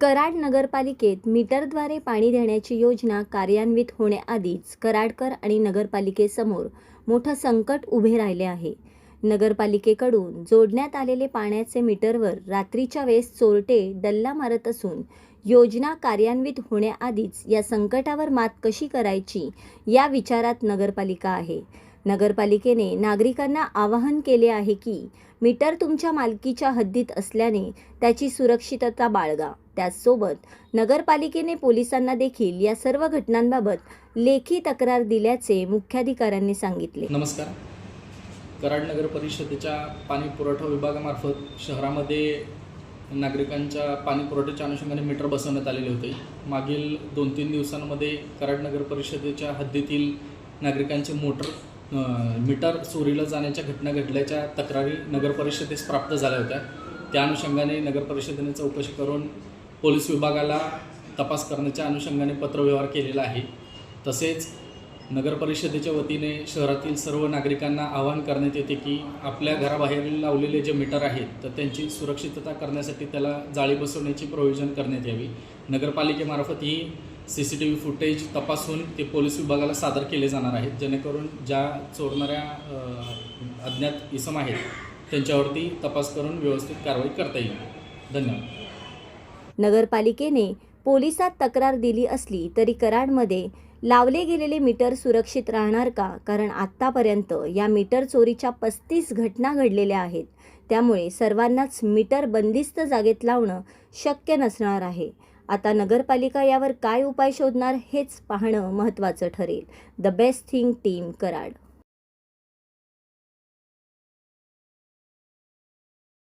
कराड नगरपालिकेत मीटरद्वारे पाणी देण्याची योजना कार्यान्वित होण्याआधीच कराडकर आणि नगरपालिकेसमोर मोठं संकट उभे राहिले आहे. नगरपालिकेकडून जोडण्यात आलेले पाण्याचे मीटरवर रात्रीच्या वेळेस चोरटे डल्ला मारत असून योजना कार्यान्वित होण्याआधीच या संकटावर मात कशी करायची या विचारात नगरपालिका आहे. नगरपालिकेने नागरिकांना आवाहन केले आहे की मीटर तुमच्या मालकीच्या हद्दीत असल्याने त्याची सुरक्षितता बाळगा. त्याचसोबत नगरपालिकेने पोलिसांना देखील या सर्व घटनांबाबत लेखी तक्रार दिल्याचे मुख्याधिकाऱ्यांनी सांगितले. नमस्कार. कराड नगर परिषदेच्या पाणी पुरवठा विभागामार्फत शहरामध्ये नागरिकांच्या पाणी पुरवठ्याच्या अनुषंगाने मीटर बसवण्यात आलेले होते. मागील दोन तीन दिवसांमध्ये कराड नगर परिषदेच्या हद्दीतील नागरिकांचे मोटर मीटर चोरीला जाण्याच्या घटना घडल्याच्या तक्रारी नगर परिषदेस प्राप्त झाल्या होत्या. त्या अनुषंगाने नगर परिषदेने चौकशी करून पोलीस विभागाला तपास करण्याच्या अनुषंगाने पत्रव्यवहार केलेला आहे. तसेच नगर परिषदेच्या वतीने शहरातील सर्व नागरिकांना आवाहन करण्यात येते की आपल्या घराबाहेर लावलेले जे मीटर आहेत तर त्यांची सुरक्षितता करण्यासाठी त्याला जाळी बसवण्याची प्रयोजन करण्यात यावी. नगरपालिकेमार्फत ही C C T V footage तपासून ते पोलीस विभागाला सादर केले जाणार आहेत. जेणेकरून ज्या चोरणाऱ्या अज्ञात इसम आहेत त्यांच्यावरती तपास करून व्यवस्थित कारवाई करता येईल. धन्यवाद. नगरपालिकेने पोलिसात तक्रार दिली असली तरी कराडमध्ये लावले गेलेले मीटर सुरक्षित राहणार का? कारण आत्तापर्यंत या मीटर चोरीच्या पस्तीस घटना घडलेल्या आहेत. त्यामुळे सर्वांनाच मीटर बंदिस्त जागेत लावणं शक्य नसणार आहे. आता नगरपालिका यावर काय उपाय शोधणार हेच पाहणं महत्त्वाचं ठरेल. The best thing team Karad.